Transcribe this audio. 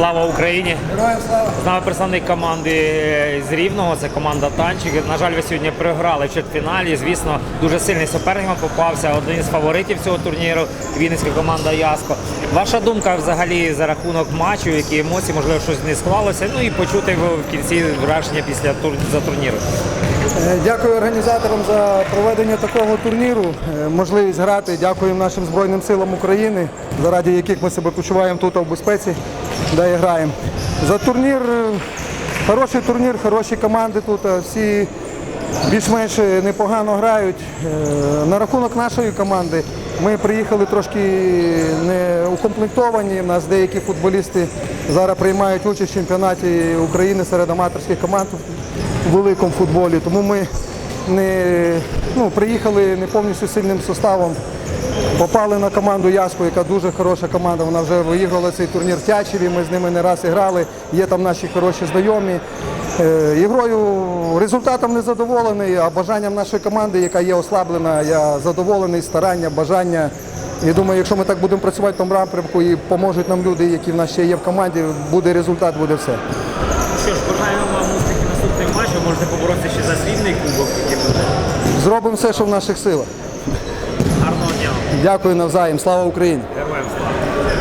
Слава Україні! Героям слава! З нами представник команди е, з Рівного, це команда Танчик. На жаль, ви сьогодні програли в четвертьфіналі. Звісно, дуже сильний суперник вам попався. Один із фаворитів цього турніру Вінницька команда Яско. Ваша думка взагалі за рахунок матчу, які емоції, можливо, щось не склалося. Ну і почути в кінці враження після тур за турніру. Е, Дякую організаторам за проведення такого турніру, е, можливість грати. Дякуємо нашим Збройним силам України, заради яких ми себе почуваємо тут в безпеці, де граємо. За турнір, е, хороший турнір, хороші команди тут, всі більш-менш непогано грають. Е, На рахунок нашої команди ми приїхали трошки не укомплектовані. У нас деякі футболісти зараз приймають участь в чемпіонаті України серед аматорських команд у великому футболі. Тому ми не, ну, приїхали не повністю сильним составом. Попали на команду Яску, яка дуже хороша команда. Вона вже виіграла цей турнір в Тячеві. Ми з ними не раз грали. Є там наші хороші знайомі. Е, Ігрою результатом не задоволений, а бажанням нашої команди, яка є ослаблена, я задоволений, старання, бажання. І думаю, якщо ми так будемо працювати в тому напрямку і поможуть нам люди, які в нас ще є в команді, буде результат, буде все. Що ж, бажаємо вам успіхів наступним матчем. Можете поборотися ще за срібний кубок, який буде. Зробимо все, що в наших силах. Дякую навзаєм. Слава Україні! Героям слава!